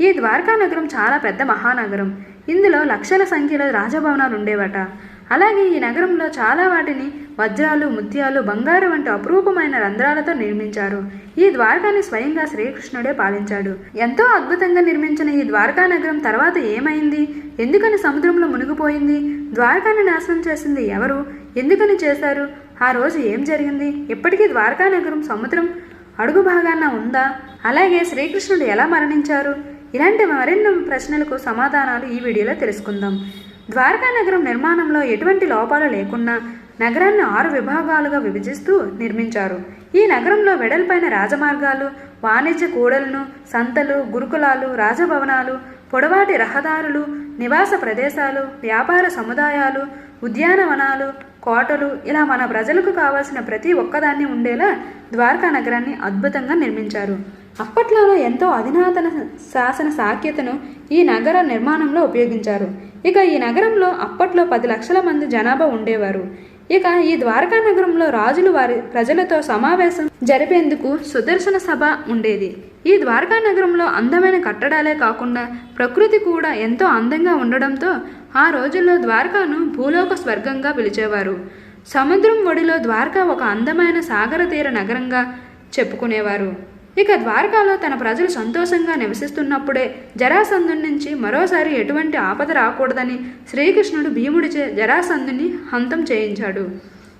ఈ ద్వారకా నగరం చాలా పెద్ద మహానగరం. ఇందులో లక్షల సంఖ్యలో రాజభవనాలు ఉండేవట. అలాగే ఈ నగరంలో చాలా వాటిని వజ్రాలు ముత్యాలు బంగారు వంటి అపురూపమైన రంధ్రాలతో నిర్మించారు. ఈ ద్వారకాని స్వయంగా శ్రీకృష్ణుడే పాలించాడు. ఎంతో అద్భుతంగా నిర్మించిన ఈ ద్వారకా నగరం తర్వాత ఏమైంది? ఎందుకని సముద్రంలో మునిగిపోయింది? ద్వారకాని నాశనం చేసింది ఎవరు? ఎందుకని చేశారు? ఆ రోజు ఏం జరిగింది? ఇప్పటికీ ద్వారకా నగరం సముద్రం అడుగు భాగాన ఉందా? అలాగే శ్రీకృష్ణుడు ఎలా మరణించారు? ఇలాంటి మరెన్నో ప్రశ్నలకు సమాధానాలు ఈ వీడియోలో తెలుసుకుందాం. ద్వారకా నగరం నిర్మాణంలో ఎటువంటి లోపాలు లేకుండా నగరాన్ని ఆరు విభాగాలుగా విభజిస్తూ నిర్మించారు. ఈ నగరంలో వెడల్పైన రాజమార్గాలు వాణిజ్య కూడలను సంతలు గురుకులాలు రాజభవనాలు పొడవాటి రహదారులు నివాస ప్రదేశాలు వ్యాపార సముదాయాలు ఉద్యానవనాలు కోటలు ఇలా మన ప్రజలకు కావాల్సిన ప్రతి ఒక్కదాన్ని ఉండేలా ద్వారకా నగరాన్ని అద్భుతంగా నిర్మించారు. అప్పట్లోనూ ఎంతో అధునాతన శాసన సాఖ్యతను ఈ నగర నిర్మాణంలో ఉపయోగించారు. ఇక ఈ నగరంలో అప్పట్లో పది లక్షల మంది జనాభా ఉండేవారు. ఇక ఈ ద్వారకా నగరంలో రాజులు వారి ప్రజలతో సమావేశం జరిపేందుకు సుదర్శన సభ ఉండేది. ఈ ద్వారకా నగరంలో అందమైన కట్టడాలే కాకుండా ప్రకృతి కూడా ఎంతో అందంగా ఉండడంతో ఆ రోజుల్లో ద్వారకాను భూలోక స్వర్గంగా పిలిచేవారు. సముద్రం ఒడిలో ద్వారకా ఒక అందమైన సాగర తీర నగరంగా చెప్పుకునేవారు. ఇక ద్వారకాలో తన ప్రజలు సంతోషంగా నివసిస్తున్నప్పుడే జరాసంధుని నుంచి మరోసారి ఎటువంటి ఆపద రాకూడదని శ్రీకృష్ణుడు భీముడిచే జరాసంధుని హంతం చేయించాడు.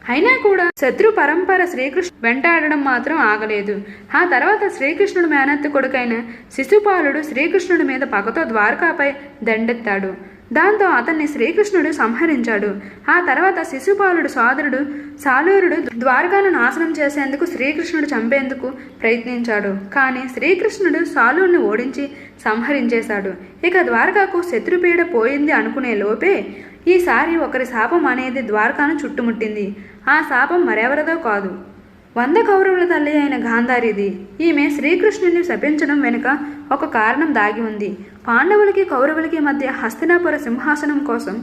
అయినా కూడా శత్రు పరంపర శ్రీకృష్ణ వెంటాడడం మాత్రం ఆగలేదు. ఆ తర్వాత శ్రీకృష్ణుడు మేనత్త కొడుకైన శిశుపాలుడు శ్రీకృష్ణుడి మీద పగతో ద్వారకాపై దండెత్తాడు. దాంతో అతన్ని శ్రీకృష్ణుడు సంహరించాడు. ఆ తర్వాత శిశుపాలుడు సోదరుడు సాలూరుడు ద్వారకాను నాశనం చేసేందుకు శ్రీకృష్ణుడు చంపేందుకు ప్రయత్నించాడు. కానీ శ్రీకృష్ణుడు సాలూరుని ఓడించి సంహరించేశాడు. ఇక ద్వారకాకు శత్రుపీడ పోయింది అనుకునే లోపే ఈసారి ఒకరి శాపం అనేది ద్వారకాను చుట్టుముట్టింది. ఆ శాపం మరెవరిదో కాదు. వంద కౌరవుల తల్లి అయిన గాంధారిది. ఈమె శ్రీకృష్ణుని శపించడం వెనుక ఒక కారణం దాగి ఉంది. పాండవులకి కౌరవులకి మధ్య హస్తినాపుర సింహాసనం కోసం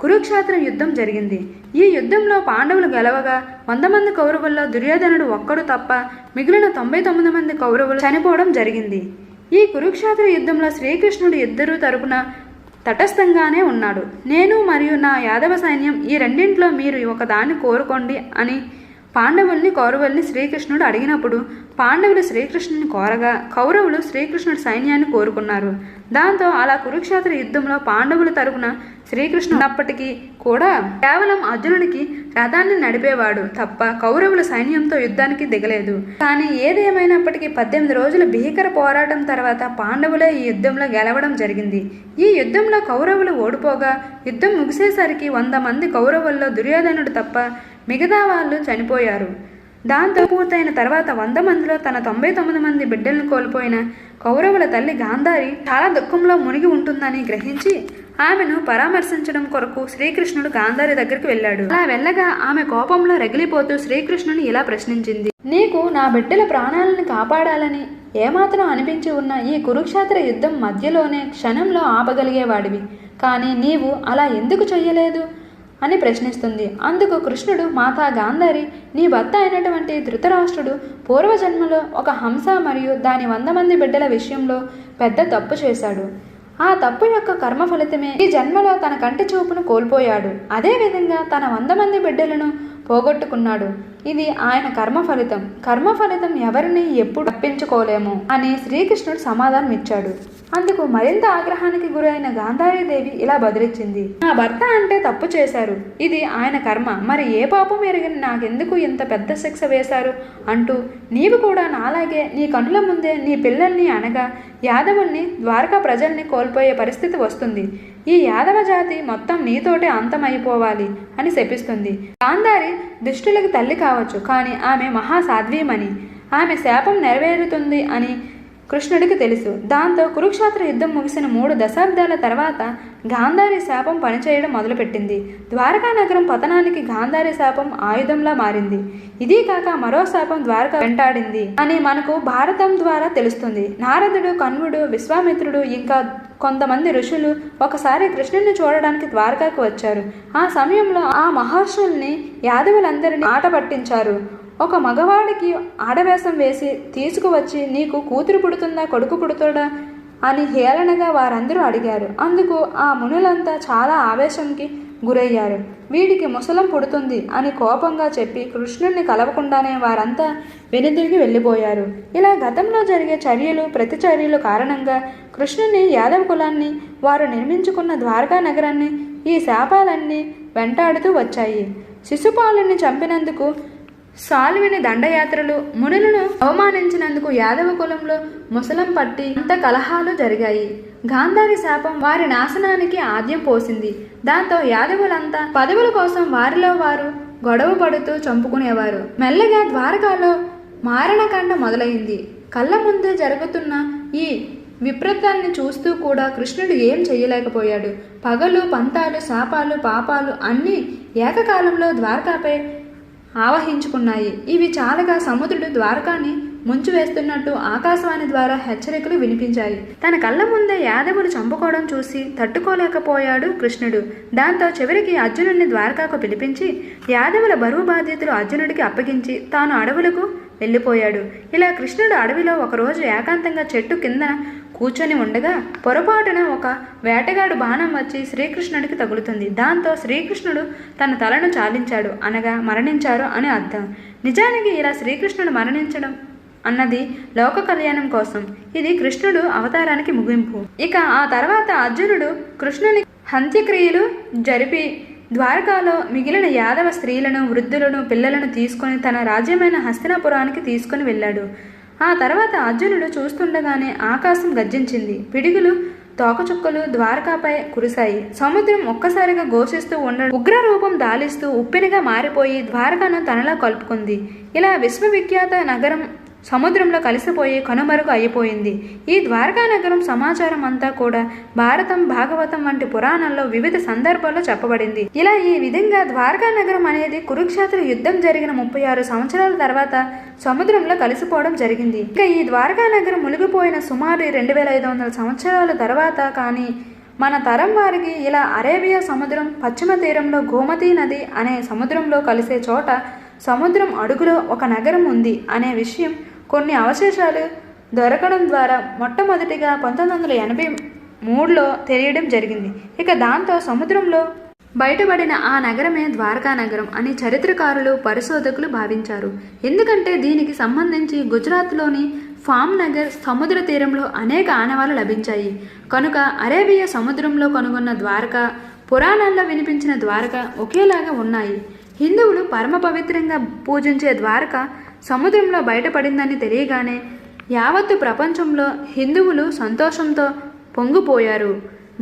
కురుక్షేత్ర యుద్ధం జరిగింది. ఈ యుద్ధంలో పాండవులు గెలవగా వంద మంది కౌరవుల్లో దుర్యోధనుడు ఒక్కడు తప్ప మిగిలిన తొంభై తొమ్మిది మంది కౌరవులు చనిపోవడం జరిగింది. ఈ కురుక్షేత్ర యుద్ధంలో శ్రీకృష్ణుడు ఇద్దరు తరపున తటస్థంగానే ఉన్నాడు. నేను మరియు నా యాదవ సైన్యం ఈ రెండింట్లో మీరు ఒకదాన్ని కోరుకోండి అని పాండవుల్ని కౌరవుల్ని శ్రీకృష్ణుడు అడిగినప్పుడు పాండవులు శ్రీకృష్ణుని కోరగా కౌరవులు శ్రీకృష్ణుడి సైన్యాన్ని కోరుకున్నారు. దాంతో అలా కురుక్షేత్ర యుద్ధంలో పాండవుల తరపున శ్రీకృష్ణుడు ఉన్నప్పటికీ కూడా కేవలం అర్జునుడికి రథాన్ని నడిపేవాడు తప్ప కౌరవుల సైన్యంతో యుద్ధానికి దిగలేదు. కానీ ఏదేమైనప్పటికీ పద్దెనిమిది రోజుల భీకర పోరాటం తర్వాత పాండవులే ఈ యుద్ధంలో గెలవడం జరిగింది. ఈ యుద్ధంలో కౌరవులు ఓడిపోగా యుద్ధం ముగిసేసరికి వంద మంది కౌరవుల్లో దుర్యోధనుడు తప్ప మిగతా వాళ్ళు చనిపోయారు. దాంతో పూర్తయిన తర్వాత వంద మందిలో తన తొంభై తొమ్మిది మంది బిడ్డలను కోల్పోయిన కౌరవుల తల్లి గాంధారి చాలా దుఃఖంలో మునిగి ఉంటుందని గ్రహించి ఆమెను పరామర్శించడం కొరకు శ్రీకృష్ణుడు గాంధారి దగ్గరికి వెళ్ళాడు. అలా వెళ్ళగా ఆమె కోపంలో రగిలిపోతూ శ్రీకృష్ణుని ఇలా ప్రశ్నించింది. నీకు నా బిడ్డల ప్రాణాలను కాపాడాలని ఏమాత్రం అనిపించి ఉన్న ఈ కురుక్షేత్ర యుద్ధం మధ్యలోనే క్షణంలో ఆపగలిగేవాడివి. కానీ నీవు అలా ఎందుకు చెయ్యలేదు? అని ప్రశ్నిస్తుంది. అందుకు కృష్ణుడు మాతా గాంధారి నీ భర్త అయినటువంటి ధృతరాష్ట్రుడు పూర్వజన్మలో ఒక హంస మరియు దాని వంద మంది బిడ్డల విషయంలో పెద్ద తప్పు చేశాడు. ఆ తప్పు యొక్క కర్మ ఫలితమే ఈ జన్మలో తన కంటి చూపును కోల్పోయాడు. అదేవిధంగా తన వంద మంది బిడ్డలను పోగొట్టుకున్నాడు. ఇది ఆయన కర్మ ఫలితం. కర్మ ఫలితం ఎవరిని ఎప్పుడు తప్పించుకోలేము అని శ్రీకృష్ణుడు సమాధానం ఇచ్చాడు. అందుకు మరింత ఆగ్రహానికి గురైన గాంధారీదేవి ఇలా బదిలిచ్చింది. నా భర్త అంటే తప్పు చేశారు. ఇది ఆయన కర్మ. మరి ఏ పాపం ఎరిగిన నాకెందుకు ఇంత పెద్ద శిక్ష వేశారు? అంటూ నీవు కూడా నాలాగే నీ కనుల ముందే నీ పిల్లల్ని అనగా యాదవుల్ని ద్వారకా ప్రజల్ని కోల్పోయే పరిస్థితి వస్తుంది. ఈ యాదవ జాతి మొత్తం నీతోటే అంతమైపోవాలి అని శపిస్తుంది. గాంధారి దుష్టులకు తల్లి కావచ్చు కానీ ఆమె మహాసాధ్వీమని ఆమె శాపం నెరవేరుతుంది అని కృష్ణుడికి తెలుసు. దాంతో కురుక్షేత్ర యుద్ధం ముగిసిన మూడు దశాబ్దాల తర్వాత గాంధారి శాపం పనిచేయడం మొదలుపెట్టింది. ద్వారకా నగరం పతనానికి గాంధారి శాపం ఆయుధంలా మారింది. ఇదీ కాక మరో శాపం ద్వారక వెంటాడింది అని మనకు భారతం ద్వారా తెలుస్తుంది. నారదుడు కన్వుడు విశ్వామిత్రుడు ఇంకా కొంతమంది ఋషులు ఒకసారి కృష్ణుని చూడడానికి ద్వారకాకు వచ్చారు. ఆ సమయంలో ఆ మహర్షుల్ని యాదవులందరినీ ఆట పట్టించారు. ఒక మగవాడికి ఆడవేషం వేసి తీసుకువచ్చి నీకు కూతురు పుడుతుందా కొడుకు పుడుతుడా అని హేళనగా వారందరూ అడిగారు. అందుకు ఆ మునులంతా చాలా ఆవేశంకి గురయ్యారు. వీడికి ముసలం పుడుతుంది అని కోపంగా చెప్పి కృష్ణుణ్ణి కలవకుండానే వారంతా వెనుదిరిగి వెళ్ళిపోయారు. ఇలా గతంలో జరిగే చర్యలు ప్రతిచర్యలు కారణంగా కృష్ణుని యాదవ కులాన్ని వారు నిర్మించుకున్న ద్వారకా నగరాన్ని ఈ శాపాలన్నీ వెంటాడుతూ వచ్చాయి. శిశుపాలుని చంపినందుకు సాల్విని దండయాత్రలు మునులను అవమానించినందుకు యాదవ కులంలో ముసలం పట్టి అంత కలహాలు జరిగాయి. గాంధారి శాపం వారి నాశనానికి ఆద్యం పోసింది. దాంతో యాదవులంతా పదవుల కోసం వారిలో వారు గొడవ పడుతూ చంపుకునేవారు. మెల్లగా ద్వారకాలో మారణకాండ మొదలైంది. కళ్ళ ముందే జరుగుతున్న ఈ విప్రతాన్ని చూస్తూ కూడా కృష్ణుడు ఏం చేయలేకపోయాడు పగలు పంతాలు శాపాలు పాపాలు అన్నీ ఏకకాలంలో ద్వారకాపై ఆవహించుకున్నాయి. ఇవి చాలగా సముద్రుడు ద్వారకాని ముంచివేస్తున్నట్టు ఆకాశవాణి ద్వారా హెచ్చరికలు వినిపించాయి. తన కళ్ళ ముందే యాదవులు చంపుకోవడం చూసి తట్టుకోలేకపోయాడు కృష్ణుడు. దాంతో చివరికి అర్జునుడిని ద్వారకాకు పిలిపించి యాదవుల బరువు బాధ్యతలు అర్జునుడికి అప్పగించి తాను అడవులకు వెళ్ళిపోయాడు. ఇలా కృష్ణుడు అడవిలో ఒకరోజు ఏకాంతంగా చెట్టు కింద కూర్చొని ఉండగా పొరపాటున ఒక వేటగాడు బాణం వచ్చి శ్రీకృష్ణుడికి తగులుతుంది. దాంతో శ్రీకృష్ణుడు తన తలను చాలించాడు. అనగా మరణించారు అని అర్థం. నిజానికి ఇలా శ్రీకృష్ణుడు మరణించడం అన్నది లోక కళ్యాణం కోసం. ఇది కృష్ణుడు అవతారానికి ముగింపు. ఇక ఆ తర్వాత అర్జునుడు కృష్ణుని హంత్యక్రియలు జరిపి ద్వారకాలో మిగిలిన యాదవ స్త్రీలను వృద్ధులను పిల్లలను తీసుకొని తన రాజ్యమైన హస్తినాపురానికి తీసుకుని వెళ్ళాడు. ఆ తర్వాత అర్జునుడు చూస్తుండగానే ఆకాశం గర్జించింది. పిడుగులు తోకచుక్కలు ద్వారకాపై కురిశాయి. సముద్రం ఒక్కసారిగా ఘోషిస్తూ ఉండడం ఉగ్ర రూపం దాలిస్తూ ఉప్పెనగా మారిపోయి ద్వారకాను తనలా కలుపుకుంది. ఇలా విశ్వవిఖ్యాత నగరం సముద్రంలో కలిసిపోయి కనుమరుగు అయిపోయింది. ఈ ద్వారకా నగరం సమాచారం అంతా కూడా భారతం భాగవతం వంటి పురాణాల్లో వివిధ సందర్భాల్లో చెప్పబడింది. ఇలా ఈ విధంగా ద్వారకా నగరం అనేది కురుక్షేత్ర యుద్ధం జరిగిన ముప్పై ఆరు సంవత్సరాల తర్వాత సముద్రంలో కలిసిపోవడం జరిగింది. ఇక ఈ ద్వారకా నగరం మునిగిపోయిన సుమారు రెండు వేల ఐదు వందల సంవత్సరాల తర్వాత కానీ మన తరం వారికి ఇలా అరేబియా సముద్రం పశ్చిమ తీరంలో గోమతీ నది అనే సముద్రంలో కలిసే చోట సముద్రం అడుగులో ఒక నగరం ఉంది అనే విషయం కొన్ని అవశేషాలు దొరకడం ద్వారా మొట్టమొదటిగా పంతొమ్మిది వందల ఎనభై మూడులో తెలియడం జరిగింది. ఇక దాంతో సముద్రంలో బయటపడిన ఆ నగరమే ద్వారకా నగరం అని చరిత్రకారులు పరిశోధకులు భావించారు. ఎందుకంటే దీనికి సంబంధించి గుజరాత్లోని ఫామ్ నగర్ సముద్ర తీరంలో అనేక ఆనవాలు లభించాయి. కనుక అరేబియా సముద్రంలో కనుగొన్న ద్వారక పురాణాల్లో వినిపించిన ద్వారక ఒకేలాగా ఉన్నాయి. హిందువులు పరమ పవిత్రంగా పూజించే ద్వారక సముద్రంలో బయటపడిందని తెలియగానే యావత్తు ప్రపంచంలో హిందువులు సంతోషంతో పొంగిపోయారు.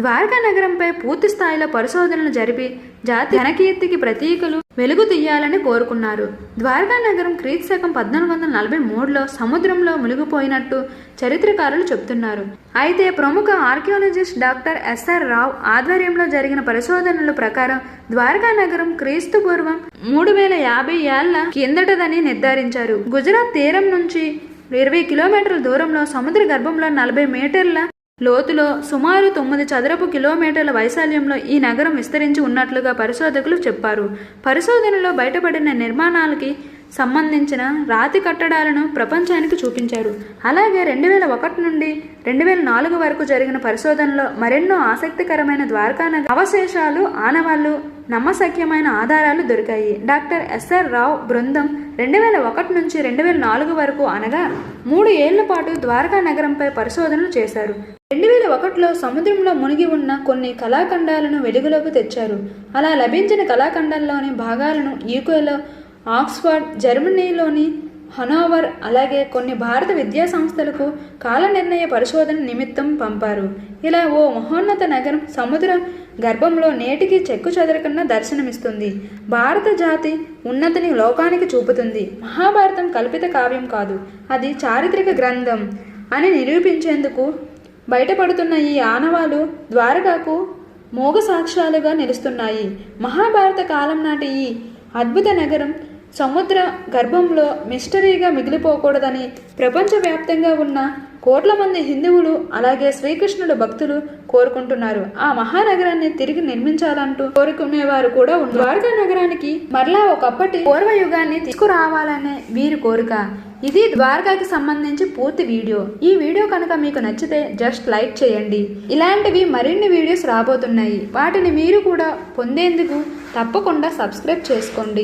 ద్వారకా నగరంపై పూర్తి స్థాయిలో పరిశోధనలు జరిపి జాతి ఘనకీర్తికి ప్రతీకలు వెలుగు తీయాలని కోరుకున్నారు. ద్వారకా నగరం క్రీస్తు శకం పద్నాలుగు వందల నలభై మూడులో సముద్రంలో మునిగిపోయినట్టు చరిత్రకారులు చెబుతున్నారు అయితే ప్రముఖ ఆర్కియాలజిస్ట్ డాక్టర్ ఎస్ఆర్ రావ్ ఆధ్వర్యంలో జరిగిన పరిశోధనల ప్రకారం ద్వారకా నగరం క్రీస్తు పూర్వం మూడు వేల యాభై ఏళ్ళ కిందటదని నిర్ధారించారు. గుజరాత్ తీరం నుంచి ఇరవై కిలోమీటర్ల దూరంలో సముద్ర గర్భంలో నలభై మీటర్ల లోతులో సుమారు తొమ్మిది చదరపు కిలోమీటర్ల వైశాల్యంలో ఈ నగరం విస్తరించి ఉన్నట్లుగా పరిశోధకులు చెప్పారు. పరిశోధనలో బయటపడిన నిర్మాణాలకి సంబంధించిన రాతి కట్టడాలను ప్రపంచానికి చూపించారు. అలాగే రెండు వేల ఒకటి నుండి రెండు వేల నాలుగు వరకు జరిగిన పరిశోధనలో మరెన్నో ఆసక్తికరమైన ద్వారకానగర అవశేషాలు ఆనవాళ్ళు నమ్మశక్యమైన ఆధారాలు దొరికాయి. డాక్టర్ ఎస్ఆర్ రావ్ బృందం రెండు వేల ఒకటి నుంచి రెండు వేల నాలుగు వరకు అనగా మూడు ఏళ్ళ పాటు ద్వారకా నగరంపై పరిశోధనలు చేశారు. రెండు వేల ఒకటిలో సముద్రంలో మునిగి ఉన్న కొన్ని కళాఖండాలను వెలుగులోకి తెచ్చారు. అలా లభించిన కళాఖండాల్లోని భాగాలను ఈకోలో ఆక్స్ఫర్డ్ జర్మనీలోని హనోవర్ అలాగే కొన్ని భారత విద్యా సంస్థలకు కాల నిర్ణయ పరిశోధన నిమిత్తం పంపారు. ఇలా ఓ మహోన్నత నగరం సముద్ర గర్భంలో నేటికి చెక్కు చెదరకుండా దర్శనమిస్తుంది. భారత జాతి ఉన్నతిని లోకానికి చూపుతుంది. మహాభారతం కల్పిత కావ్యం కాదు. అది చారిత్రక గ్రంథం అని నిరూపించేందుకు బయటపడుతున్న ఈ ఆనవాలు ద్వారకాకు మోగ సాక్ష్యాలుగా నిలుస్తున్నాయి. మహాభారత కాలం నాటి ఈ అద్భుత నగరం సముద్ర గర్భంలో మిస్టరీగా మిగిలిపోకూడదని ప్రపంచవ్యాప్తంగా ఉన్న కోట్ల మంది హిందువులు అలాగే శ్రీకృష్ణుడు భక్తులు కోరుకుంటున్నారు. ఆ మహానగరాన్ని తిరిగి నిర్మించాలంటూ కోరుకునేవారు కూడా ఉన్నారు ద్వారకా నగరానికి మరలా ఒకప్పటి పూర్వయుగాన్ని తీసుకురావాలనే వీరి కోరిక. ఇది ద్వారకాకి సంబంధించి పూర్తి వీడియో. ఈ వీడియో కనుక మీకు నచ్చితే జస్ట్ లైక్ చేయండి. ఇలాంటివి మరిన్ని వీడియోస్ రాబోతున్నాయి. వాటిని మీరు కూడా పొందేందుకు తప్పకుండా సబ్స్క్రైబ్ చేసుకోండి.